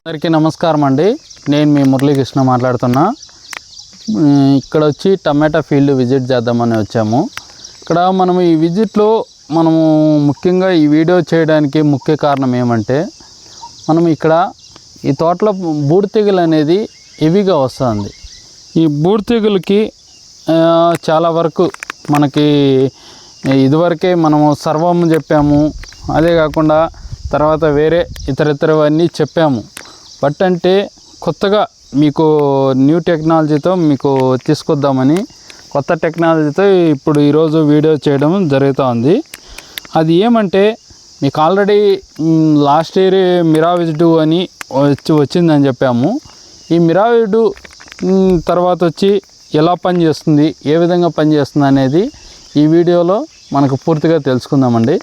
అందరికీ నమస్కారం అండి. నేను మీ మురళీకృష్ణ మాట్లాడుతున్నా. ఇక్కడ వచ్చి టమాటా ఫీల్డ్ విజిట్ చేద్దామని వచ్చాము. ఇక్కడ మనం ఈ విజిట్లో మనము ముఖ్యంగా ఈ వీడియో చేయడానికి ముఖ్య కారణం ఏమంటే మనం ఇక్కడ ఈ తోటలో బూడి తెగులు అనేది హెవీగా వస్తుంది. ఈ బూడితెగులకి చాలా వరకు మనకి ఇదివరకే మనము సర్వం చెప్పాము. అదే కాకుండా తర్వాత వేరే ఇతర ఇతరవన్నీ చెప్పాము. బట్ అంటే కొత్తగా మీకు న్యూ టెక్నాలజీతో మీకు తీసుకొద్దామని కొత్త టెక్నాలజీతో ఇప్పుడు ఈరోజు వీడియో చేయడం జరుగుతూ ఉంది అది ఏమంటే మీకు ఆల్రెడీ లాస్ట్ ఇయర్ మిరావిజ్డు అని వచ్చి వచ్చిందని చెప్పాము. ఈ మిరావిజ్ మ్, తర్వాత వచ్చి ఎలా పనిచేస్తుంది ఏ విధంగా పనిచేస్తుంది అనేది ఈ వీడియోలో మనకు పూర్తిగా తెలుసుకుందామండి.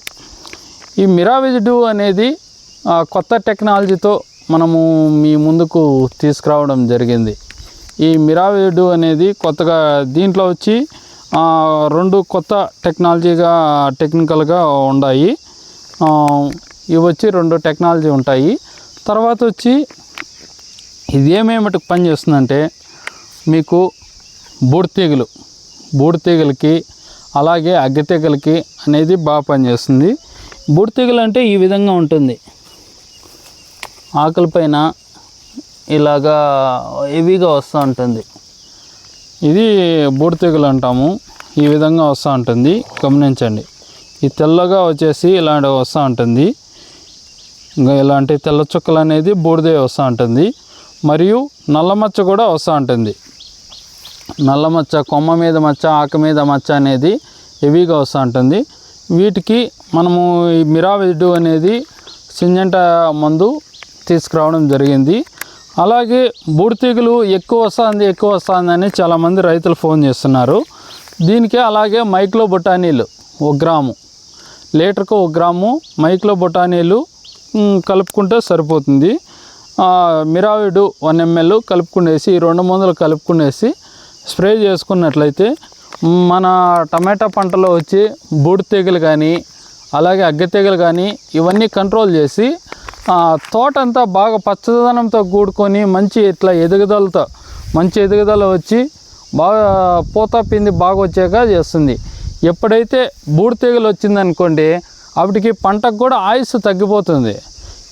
ఈ మిరావిజ్డు అనేది కొత్త టెక్నాలజీతో మనము మీ ముందుకు తీసుకురావడం జరిగింది. ఈ మిరావేడు అనేది కొత్తగా దీంట్లో వచ్చి రెండు కొత్త టెక్నాలజీగా టెక్నికల్గా ఉన్నాయి ఇవి వచ్చి రెండు టెక్నాలజీ ఉంటాయి. తర్వాత వచ్చి ఇది ఏమేమిటి పని చేస్తుందంటే మీకు బూడితీగలు బూడితీగలకి అలాగే అగ్గితీగలకి అనేది బాగా పనిచేస్తుంది బూడితీగలు అంటే ఈ విధంగా ఉంటుంది. ఆకుల పైన ఇలాగా హెవీగా వస్తూ ఉంటుంది. ఇది బూడితీగలు అంటాము. ఈ విధంగా వస్తూ ఉంటుంది. గమనించండి. ఈ తెల్లగా వచ్చేసి ఇలాంటి వస్తూ ఉంటుంది. ఇంకా ఇలాంటి తెల్ల చుక్కలు అనేది బూడిదే వస్తూ ఉంటుంది. మరియు నల్ల మచ్చ కూడా వస్తూ ఉంటుంది. నల్ల మచ్చ కొమ్మ మీద మచ్చ ఆకు మీద మచ్చ అనేది హెవీగా వస్తూ ఉంటుంది. వీటికి మనము ఈ మిరావిడ్డు అనేది సింజంట మందు తీసుకురావడం జరిగింది. అలాగే బూడితీగలు ఎక్కువ వస్తుంది ఎక్కువ వస్తుందని చాలామంది రైతులు ఫోన్ చేస్తున్నారు. దీనికి అలాగే మైక్లో బొటానీలు ఒక గ్రాము. లీటర్కు ఒక గ్రాము మైక్లో బొటానీలు కలుపుకుంటే సరిపోతుంది. మిరావిడు వన్ ఎంఎల్ కలుపుకునేసి ఈ రెండు మందులు కలుపుకునేసి స్ప్రే చేసుకున్నట్లయితే మన టమాటా పంటలో వచ్చి బూడి తెగులు కానీ అలాగే అగ్గి తెగులు కానీ ఇవన్నీ కంట్రోల్ చేసి తోట అంతా బాగా పచ్చదనంతో కూడుకొని మంచి ఇట్లా ఎదుగుదలతో మంచి ఎదుగుదల వచ్చి బాగా పూత పిండి బాగా వచ్చాక చేస్తుంది. ఎప్పుడైతే బూడి తెగులు వచ్చిందనుకోండి వాటికి పంటకు కూడా ఆయుస్సు తగ్గిపోతుంది.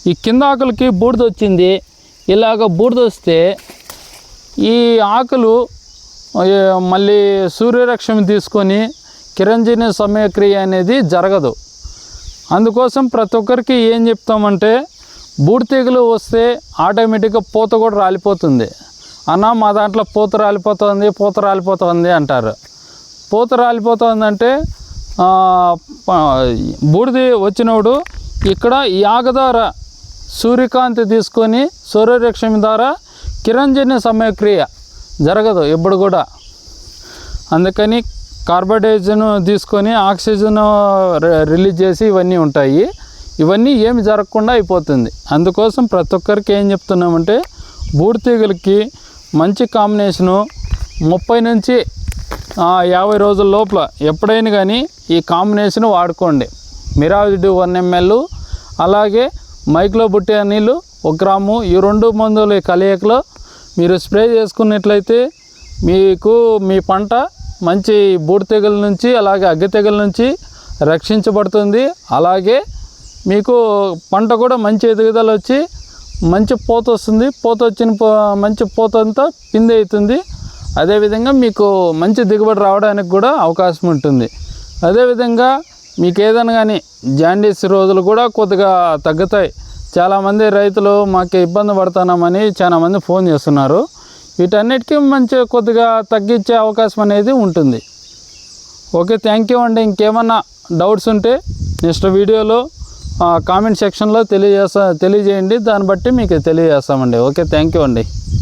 ఈ కింద ఆకులకి బూడిద వచ్చింది ఇలాగ బూడిద వస్తే ఈ ఆకులు మళ్ళీ సూర్యరక్షణ తీసుకొని కిరంజని సమయక్రియ అనేది జరగదు. అందుకోసం ప్రతి ఒక్కరికి ఏం చెప్తామంటే బూడితీగలు వస్తే ఆటోమేటిక్గా పూత కూడా రాలిపోతుంది. అన్న మా దాంట్లో పూత రాలిపోతుంది పూత రాలిపోతుంది అంటారు. పూత రాలిపోతుందంటే బూడిది వచ్చినప్పుడు ఇక్కడ యాగ ద్వారా సూర్యకాంతి తీసుకొని సూర్యరక్షణ ద్వారా కిరంజన్య సమయక్రియ జరగదు ఎప్పుడు కూడా. అందుకని కార్బోడైజన్ తీసుకొని ఆక్సిజన్ రి- రిలీజ్ చేసి ఇవన్నీ ఉంటాయి. ఇవన్నీ ఏమి జరగకుండా అయిపోతుంది. అందుకోసం ప్రతి ఒక్కరికి ఏం చెప్తున్నామంటే బూడితీగలకి మంచి కాంబినేషను ముప్పై నుంచి యాభై రోజుల లోపల ఎప్పుడైనా కానీ ఈ కాంబినేషన్ వాడుకోండి. మిరాజిడ్ వన్ ఎంఎల్ అలాగే మైక్లో బుట్టే నీళ్ళు ఒక గ్రాము ఈ రెండు మందుల కలయికలో మీరు స్ప్రే చేసుకున్నట్లయితే మీకు మీ పంట మంచి బూడి తెగుల నుంచి అలాగే అగ్గి తెగుల నుంచి రక్షించబడుతుంది. అలాగే మీకు పంట కూడా మంచి ఎదుగుదల వచ్చి మంచి పూత వస్తుంది. పూత వచ్చిన పో- మంచి పూత అంతా పిండి అవుతుంది. అదేవిధంగా మీకు మంచి దిగుబడి రావడానికి కూడా అవకాశం ఉంటుంది. అదేవిధంగా మీకు ఏదైనా కానీ జాండీస్ రోజులు కూడా కొద్దిగా తగ్గుతాయి. చాలామంది రైతులు మాకు ఇబ్బంది పడుతున్నామని చాలామంది ఫోన్ చేస్తున్నారు. వీటన్నిటికీ మంచి కొద్దిగా తగ్గించే అవకాశం అనేది ఉంటుంది. ఓకే థ్యాంక్ యూ అండి. ఇంకేమన్నా డౌట్స్ ఉంటే నెక్స్ట్ వీడియోలో కామెంట్ సెక్షన్లో తెలియజేస్తా తెలియజేయండి. దాన్ని బట్టి మీకు తెలియజేస్తామండి. ఓకే థ్యాంక్ యూ అండి.